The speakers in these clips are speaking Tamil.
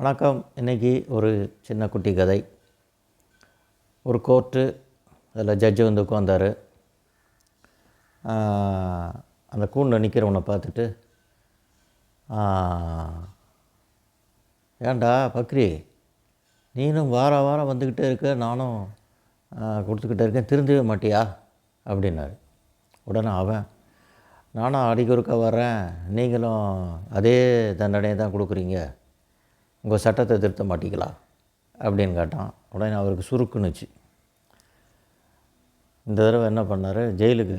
வணக்கம். இன்றைக்கி ஒரு சின்ன குட்டி கதை. ஒரு கோர்ட்டு அதில் ஜட்ஜு வந்து உட்காந்தார் அந்த கூண்டில் நிற்கிறவனை பார்த்துட்டு ஏண்டா ஏன்டா பக்ரி நீனும் வார வாரம் வந்துக்கிட்டே இருக்க நானும் கொடுத்துக்கிட்டே இருக்கேன் திருந்தவே மாட்டியா? அப்படின்னாரு. உடனே அவன் நானும் அடிக்கொருக்க வர்றேன் நீங்களும் அதே தண்டனையை தான் கொடுக்குறீங்க. உங்கள் சட்டத்தை திருத்த மாட்டீங்களா? அப்படின்னு கேட்டான். உடனே அவருக்கு சுருக்குனுச்சு. இந்த தடவை என்ன பண்ணார்? ஜெயிலுக்கு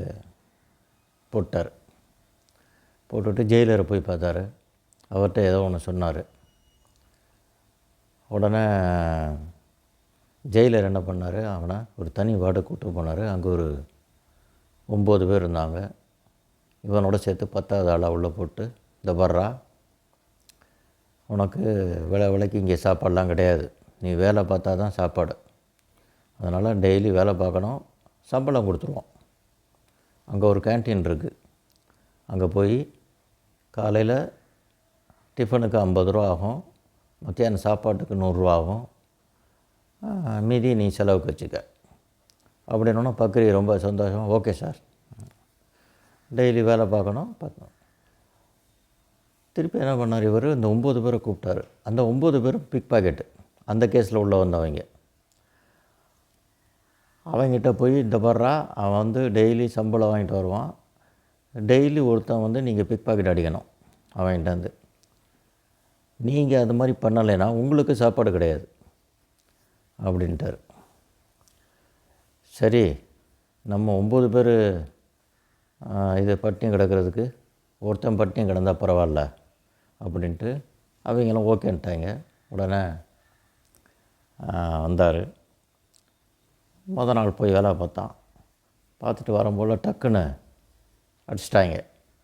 போட்டார். போட்டுவிட்டு ஜெயிலரை போய் பார்த்தாரு. அவர்கிட்ட ஏதோ ஒன்று சொன்னார். உடனே ஜெயிலர் என்ன பண்ணார்? அவனை ஒரு தனி வார்டை கூப்பிட்டு போனார். அங்கே ஒரு ஒம்பது பேர் இருந்தாங்க. இவனோட சேர்த்து பத்தாவது ஆளாக உள்ளே போட்டு இந்த வர்றா உனக்கு விலை விலைக்கு இங்கே சாப்பாடெலாம் கிடையாது. நீ வேலை பார்த்தா தான் சாப்பாடு. அதனால் டெய்லி வேலை பார்க்கணும். சம்பளம் கொடுத்துருவோம். அங்கே ஒரு கேன்டீன் இருக்குது அங்கே போய் காலையில் டிஃபனுக்கு ஐம்பது ரூபா ஆகும். மத்தியானம் சாப்பாட்டுக்கு நூறுரூவா ஆகும். மீதி நீ செலவுக்கு வச்சுக்க. அப்படின்னா பக்ரி ரொம்ப சந்தோஷம். Okay sir. டெய்லி வேலை பார்க்கணும். பார்க்கணும். திருப்பி என்ன பண்ணார் இவர்? இந்த ஒம்பது பேரை கூப்பிட்டாரு. அந்த ஒம்பது பேரும் பிக் பாக்கெட்டு அந்த கேஸில் உள்ள வந்தவங்க. அவங்ககிட்ட போய் இந்த பர்றா அவன் வந்து டெய்லி சம்பளம் வாங்கிட்டு வருவான். டெய்லி ஒருத்தன் வந்து நீங்கள் பிக் பாக்கெட் அடிக்கணும். அவன்கிட்டருந்து நீங்கள் அது மாதிரி பண்ணலைன்னா உங்களுக்கு சாப்பாடு கிடையாது. அப்படின்ட்டார். சரி நம்ம ஒம்பது பேர் இது பட்டினி கிடக்கிறதுக்கு ஒருத்தன் பட்டினி கிடந்தால் பரவாயில்ல. அப்படின்ட்டு அவங்களும் ஓகேன்ட்டாங்க உடனே வந்தார். மொதல் நாள் போய் வேலை பார்த்தான். பார்த்துட்டு வரும்போல் டக்குன்னு அடிச்சிட்டாங்க.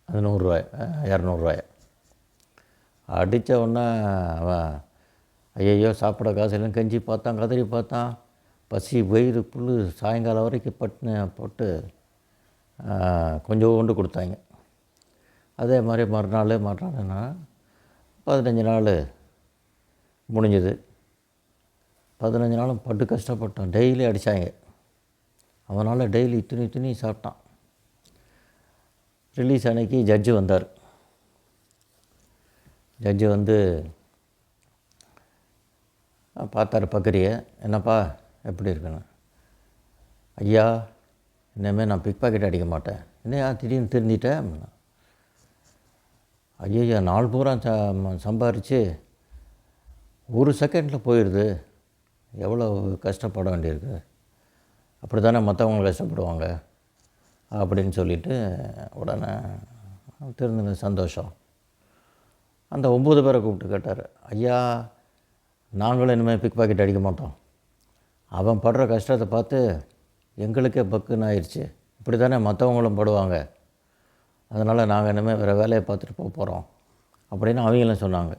அது நூறுரூவாய் இரநூறுவாய. அடித்த உடனே அவன் ஐயையோ சாப்பிட காசு இல்லைன்னு கஞ்சி பார்த்தான் கதறி பார்த்தான். பசி வயிறு புல் சாயங்காலம் வரைக்கும் பட்டு போட்டு கொஞ்சம் கொண்டு கொடுத்தாங்க. அதே மாதிரி மறுநாள் மறுநாள்னா பதினஞ்சு நாள் முடிஞ்சது. பதினஞ்சு நாளும் பட்டு கஷ்டப்பட்டான் டெய்லி அடித்தாங்க அவனால் டெய்லி இத்தனி இத்தனி சாப்பிட்டான். ரிலீஸ் அன்னைக்கு ஜட்ஜு வந்தார். ஜட்ஜு வந்து பார்த்தார் பார்த்தாரு பக்கரியை என்னப்பா எப்படி இருக்குன்னு? ஐயா இனிமேல் நான் பிக் பாக்கெட் அடிக்க மாட்டேன். என்னையா திடீர்னு திருந்திட்டேன். ஐயோ நாள் பூரா ச சம்பாரித்து ஒரு செகண்டில் போயிடுது எவ்வளோ கஷ்டப்பட வேண்டியிருக்கு? அப்படி தானே மற்றவங்க கஷ்டப்படுவாங்க? அப்படின்னு சொல்லிட்டு உடனே திருந்தின சந்தோஷம். அந்த ஒம்பது பேரை கூப்பிட்டு கேட்டார். ஐயா நாங்களும் இனிமேல் பிக் பாக்கெட் அடிக்க மாட்டோம். அவன் படுற கஷ்டத்தை பார்த்து எங்களுக்கே பக்குன்னு ஆயிடுச்சு இப்படி தானே மற்றவங்களும் படுவாங்க? அதனால் நாங்கள் இனிமேல் வேறு வேலையை பார்த்துட்டு போக போகிறோம் அப்படின்னு அவங்களும் சொன்னாங்க.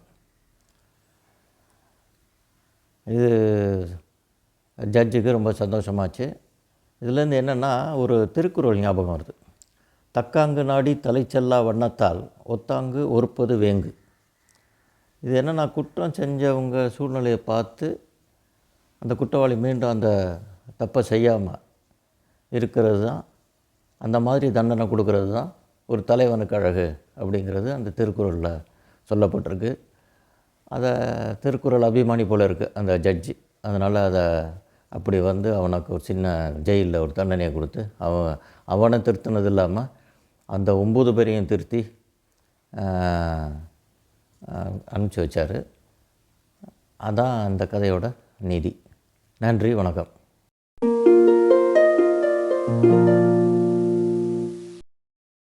இது ஜட்ஜுக்கு ரொம்ப சந்தோஷமாச்சு. இதுலேருந்து என்னென்னா ஒரு திருக்குறள் ஞாபகம் வருது. தக்காங்கு நாடி தலைச்செல்லா வண்ணத்தால் ஒத்தாங்கு ஒருப்பது வேங்கு. இது என்னென்னா குற்றம் செஞ்சவங்க சூழ்நிலையை பார்த்து அந்த குற்றவாளி மீண்டும் அந்த தப்பை செய்யாமல் இருக்கிறது தான் அந்த மாதிரி தண்டனை கொடுக்கறது தான் ஒரு தலைவனுக்கு அழகு அப்படிங்கிறது அந்த திருக்குறளில் சொல்லப்பட்டிருக்கு. அதை திருக்குறள் அபிமானி போல் இருக்குது அந்த ஜட்ஜி அதனால் அதை அப்படி வந்து அவனுக்கு ஒரு சின்ன ஜெயிலில் ஒரு தண்டனையை கொடுத்து அவன் அவனை திருத்தினது இல்லாமல் அந்த ஒம்பது பேரையும் திருத்தி அனுப்பிச்சி வச்சார். அதான் அந்த கதையோட நீதி. நன்றி வணக்கம்.